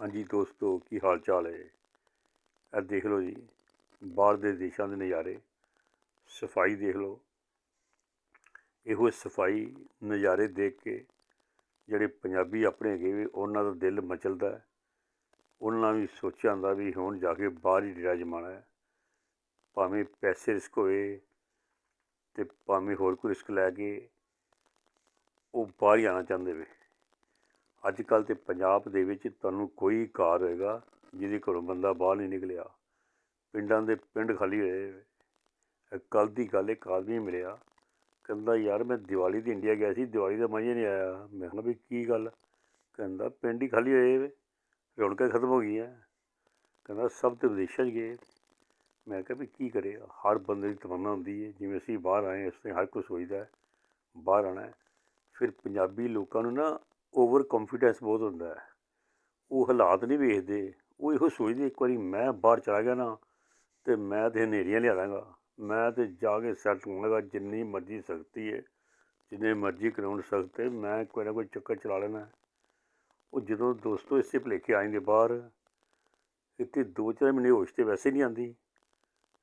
ਹਾਂਜੀ ਦੋਸਤੋ, ਕੀ ਹਾਲ ਚਾਲ ਹੈ? ਇਹ ਦੇਖ ਲਓ ਜੀ, ਬਾਹਰ ਦੇ ਦੇਸ਼ਾਂ ਦੇ ਨਜ਼ਾਰੇ, ਸਫ਼ਾਈ ਦੇਖ ਲਓ। ਇਹੋ ਸਫ਼ਾਈ ਨਜ਼ਾਰੇ ਦੇਖ ਕੇ ਜਿਹੜੇ ਪੰਜਾਬੀ ਆਪਣੇ ਹੈਗੇ ਵੀ, ਉਹਨਾਂ ਦਾ ਦਿਲ ਮਚਲਦਾ ਹੈ। ਉਹਨਾਂ ਵੀ ਸੋਚਿਆ ਹੁੰਦਾ ਵੀ ਹੁਣ ਜਾ ਕੇ ਬਾਹਰ ਹੀ ਡੇਰਾ ਜਮਾਣਾ ਹੈ। ਭਾਵੇਂ ਪੈਸੇ ਰਿਸਕ ਹੋਏ ਤੇ ਭਾਵੇਂ ਹੋਰ ਕੋਈ ਰਿਸਕ ਲੈ ਕੇ ਉਹ ਬਾਹਰ ਹੀ ਆਉਣਾ ਚਾਹੁੰਦੇ ਵੇ ਅੱਜ ਕੱਲ੍ਹ ਤੇ ਪੰਜਾਬ ਦੇ ਵਿੱਚ ਤੁਹਾਨੂੰ ਕੋਈ ਕਾਰ ਹੋਏਗਾ ਜਿਹਦੇ ਘਰੋਂ ਬੰਦਾ ਬਾਹਰ ਨਹੀਂ ਨਿਕਲਿਆ। ਪਿੰਡਾਂ ਦੇ ਪਿੰਡ ਖਾਲੀ ਹੋਏ ਕੱਲ੍ਹ ਦੀ ਗੱਲ, ਇੱਕ ਆਦਮੀ ਮਿਲਿਆ। ਕਹਿੰਦਾ, ਯਾਰ, ਮੈਂ ਦੀਵਾਲੀ ਦੀ ਇੰਡੀਆ ਗਿਆ ਸੀ, ਦੀਵਾਲੀ ਦਾ ਮਜ਼ਾ ਨਹੀਂ ਆਇਆ। ਮੈਂ ਕਿਹਾ, ਵੀ ਕੀ ਗੱਲ? ਕਹਿੰਦਾ, ਪਿੰਡ ਹੀ ਖਾਲੀ ਹੋਏ ਵੇ ਰੌਣਕਾਂ ਖਤਮ ਹੋ ਗਈਆਂ ਕਹਿੰਦਾ, ਸਭ ਤੇ ਵਿਦੇਸ਼ਾਂ 'ਚ ਗਏ। ਮੈਂ ਕਿਹਾ, ਵੀ ਕੀ ਕਰੇ? ਹਰ ਬੰਦੇ ਦੀ ਤਮੰਨਾ ਹੁੰਦੀ ਹੈ ਜਿਵੇਂ ਅਸੀਂ ਬਾਹਰ ਆਏ ਇਸ ਤਰ੍ਹਾਂ ਹਰ ਕੋਈ ਸੋਚਦਾ ਬਾਹਰ ਆਉਣਾ ਫਿਰ ਪੰਜਾਬੀ ਲੋਕਾਂ ਨੂੰ ਨਾ ਓਵਰ ਕੌਨਫੀਡੈਂਸ ਬਹੁਤ ਹੁੰਦਾ ਹੈ। ਉਹ ਹਾਲਾਤ ਨਹੀਂ ਵੇਖਦੇ। ਉਹ ਇਹੋ ਸੋਚਦੇ, ਇੱਕ ਵਾਰੀ ਮੈਂ ਬਾਹਰ ਚਲਾ ਗਿਆ ਨਾ, ਤੇ ਮੈਂ ਤੇ ਹਨੇਰੀਆਂ ਲਿਆ ਦਾਂਗਾ। ਮੈਂ ਤੇ ਜਾ ਕੇ ਸੈੱਟ ਹੋਵਾਂਗਾ ਜਿੰਨੀ ਮਰਜ਼ੀ ਸਖਤੀ ਹੈ, ਜਿੰਨੇ ਮਰਜ਼ੀ ਕਾਨੂੰਨ ਸਖਤ ਹੈ, ਮੈਂ ਕੋਈ ਨਾ ਕੋਈ ਚੱਕਰ ਚਲਾ ਲੈਣਾ ਉਹ ਜਦੋਂ ਦੋਸਤੋ ਇਸੇ ਭੁਲੇਖੇ ਆ ਜਾਂਦੇ ਬਾਹਰ, ਇੱਥੇ ਦੋ ਚਾਰ ਮਹੀਨੇ ਹੋਸ਼ ਤੇ ਵੈਸੇ ਨਹੀਂ ਆਉਂਦੀ।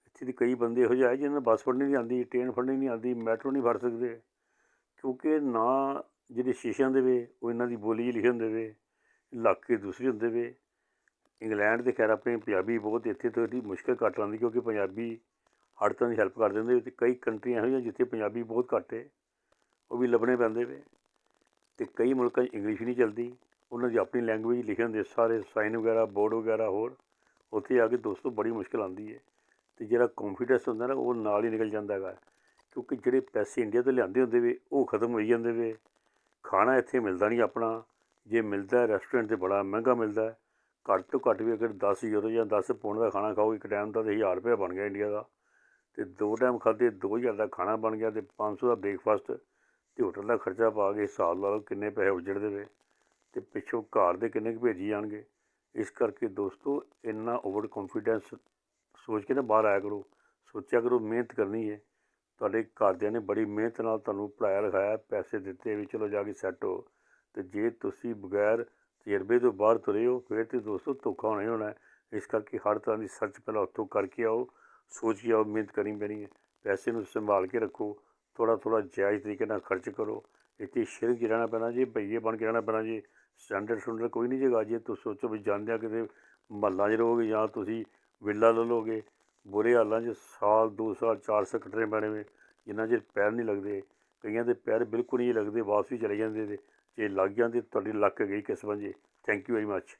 ਇੱਥੇ ਦੇ ਕਈ ਬੰਦੇ ਇਹੋ ਜਿਹੇ ਆਏ ਜਿਹਨਾਂ ਨੂੰ ਬੱਸ ਫੜਨੀ ਨਹੀਂ ਆਉਂਦੀ, ਟ੍ਰੇਨ ਫੜਨੀ ਨਹੀਂ ਆਉਂਦੀ, ਮੈਟਰੋ ਨਹੀਂ ਫੜ ਸਕਦੇ। ਕਿਉਂਕਿ ਨਾ ਜਿਹੜੇ ਸ਼ੀਸ਼ਿਆਂ ਦੇ ਵੇ, ਉਹ ਇਹਨਾਂ ਦੀ ਬੋਲੀ 'ਚ ਲਿਖੇ ਹੁੰਦੇ ਵੇ, ਇਲਾਕੇ ਦੂਸਰੇ ਹੁੰਦੇ ਵੇ। ਇੰਗਲੈਂਡ ਦੇ ਖੈਰ ਆਪਣੇ ਪੰਜਾਬੀ ਬਹੁਤ ਇੱਥੇ ਤੋਂ ਇਹਦੀ ਮੁਸ਼ਕਲ ਘੱਟ ਆਉਂਦੀ ਕਿਉਂਕਿ ਪੰਜਾਬੀ ਹਰ ਤਰ੍ਹਾਂ ਦੀ ਹੈਲਪ ਕਰ ਦਿੰਦੇ ਤੇ ਕਈ ਕੰਟਰੀਆਂ ਇਹੋ ਜਿਹੀਆਂ ਜਿੱਥੇ ਪੰਜਾਬੀ ਬਹੁਤ ਘੱਟ ਹੈ ਉਹ ਵੀ ਲੱਭਣੇ ਪੈਂਦੇ ਵੇ। ਤੇ ਕਈ ਮੁਲਕਾਂ 'ਚ ਇੰਗਲਿਸ਼ ਨਹੀਂ ਚੱਲਦੀ, ਉਹਨਾਂ ਦੀ ਆਪਣੀ ਲੈਂਗੁਏਜ ਲਿਖੇ ਹੁੰਦੇ ਸਾਰੇ ਸਾਈਨ ਵਗੈਰਾ ਬੋਰਡ ਵਗੈਰਾ ਹੋਰ, ਉੱਥੇ ਆ ਕੇ ਦੋਸਤੋ ਬੜੀ ਮੁਸ਼ਕਲ ਆਉਂਦੀ ਹੈ ਤੇ ਜਿਹੜਾ ਕੌਨਫੀਡੈਂਸ ਹੁੰਦਾ ਨਾ, ਉਹ ਨਾਲ ਹੀ ਨਿਕਲ ਜਾਂਦਾ ਹੈਗਾ। ਕਿਉਂਕਿ ਜਿਹੜੇ ਪੈਸੇ ਇੰਡੀਆ ਤੋਂ ਲਿਆਂਦੇ ਹੁੰਦੇ ਵੇ, ਉਹ ਖਤਮ ਹੋਈ ਜਾਂਦੇ ਵੇ। ਖਾਣਾ ਇੱਥੇ ਮਿਲਦਾ ਨਹੀਂ ਆਪਣਾ। ਜੇ ਮਿਲਦਾ ਰੈਸਟੋਰੈਂਟ ਤੇ ਬੜਾ ਮਹਿੰਗਾ ਮਿਲਦਾ। ਘੱਟ ਤੋਂ ਘੱਟ ਵੀ ਅਗਰ 10 ਯੂਰੋ ਜਾਂ 10 ਪੌਂਡ ਦਾ ਖਾਣਾ ਖਾਓ, ਇੱਕ ਟਾਈਮ ਦਾ ਤੇ 1000 ਰੁਪਏ ਬਣ ਗਿਆ ਇੰਡੀਆ ਦਾ। ਤੇ ਦੋ ਟਾਈਮ ਖਾਧੇ 2000 ਦਾ ਖਾਣਾ ਬਣ ਗਿਆ ਤੇ 500 ਦਾ ਬ੍ਰੇਕਫਾਸਟ ਤੇ ਹੋਟਲ ਦਾ ਖਰਚਾ ਪਾ ਕੇ ਹਿਸਾਬ ਲਾ ਲਓ ਕਿੰਨੇ ਪੈਸੇ ਉਜੜਦੇ ਵੇ ਤੇ ਪਿੱਛੋਂ ਘਰ ਦੇ ਕਿੰਨੇ ਕੁ ਭੇਜੀ ਜਾਣਗੇ। ਇਸ ਕਰਕੇ ਦੋਸਤੋ, ਇੰਨਾ ਓਵਰ ਕੌਨਫੀਡੈਂਸ ਸੋਚ ਕੇ ਨਾ ਬਾਹਰ ਆਇਆ ਕਰੋ। ਸੋਚਿਆ ਕਰੋ, ਮਿਹਨਤ ਕਰਨੀ ਹੈ। ਤੁਹਾਡੇ ਘਰਦਿਆਂ ਨੇ ਬੜੀ ਮਿਹਨਤ ਨਾਲ ਤੁਹਾਨੂੰ ਪੜ੍ਹਾਇਆ, ਲਿਖਾਇਆ, ਪੈਸੇ ਦਿੱਤੇ ਵੀ, ਚਲੋ ਜਾ ਕੇ ਸੈੱਟ ਹੋ। ਤੇ ਜੇ ਤੁਸੀਂ ਬਗੈਰ ਤਜਰਬੇ ਤੋਂ ਬਾਹਰ ਤੁਰੇ ਹੋ, ਫਿਰ ਤੇ ਦੋਸਤੋ ਧੋਖਾ ਹੋਣਾ ਹੀ ਹੋਣਾ ਇਸ ਕਰਕੇ ਹਰ ਤਰ੍ਹਾਂ ਦੀ ਸਰਚ ਪਹਿਲਾਂ ਉੱਥੋਂ ਕਰਕੇ ਆਓ, ਸੋਚ ਕੇ ਆਓ, ਮਿਹਨਤ ਕਰਨੀ ਪੈਣੀ ਹੈ। ਪੈਸੇ ਨੂੰ ਸੰਭਾਲ ਕੇ ਰੱਖੋ ਥੋੜ੍ਹਾ ਥੋੜ੍ਹਾ ਜਾਇਜ਼ ਤਰੀਕੇ ਨਾਲ ਖਰਚ ਕਰੋ। ਇੱਥੇ ਸ਼ਿਰਕ 'ਚ ਰਹਿਣਾ ਪੈਣਾ ਜੀ, ਭਈਏ ਬਣ ਕੇ ਰਹਿਣਾ ਪੈਣਾ ਜੀ ਸਟੈਂਡਰਡ ਸਟੂਡੈਂਟ ਕੋਈ ਨਹੀਂ ਜਗਾ ਜੇ ਤੁਸੀਂ ਸੋਚੋ ਵੀ ਜਾਂਦਿਆਂ ਕਿਤੇ ਮਹੱਲਾਂ 'ਚ ਰਹੋਗੇ ਜਾਂ ਤੁਸੀਂ ਵਿਲਾ ਲੈ ਲਓਗੇ ਬੁਰੇ ਹਾਲਾਂ 'ਚ ਸਾਲ, ਦੋ ਸਾਲ, ਚਾਰ ਸਾਲ ਕੱਟਣੇ ਪੈਣੇ ਵੇ ਜਿੰਨਾ ਚਿਰ ਪੈਰ ਨਹੀਂ ਲੱਗਦੇ, ਕਈਆਂ ਦੇ ਪੈਰ ਬਿਲਕੁਲ ਨਹੀਂ ਲੱਗਦੇ, ਵਾਪਸ ਵੀ ਚਲੇ ਜਾਂਦੇ ਤੇ ਜੇ ਲੱਗ ਜਾਂਦੇ ਤੁਹਾਡੀ ਲੱਕ ਗਈ ਕਿਸਮਤ ਜੀ। Thank you very much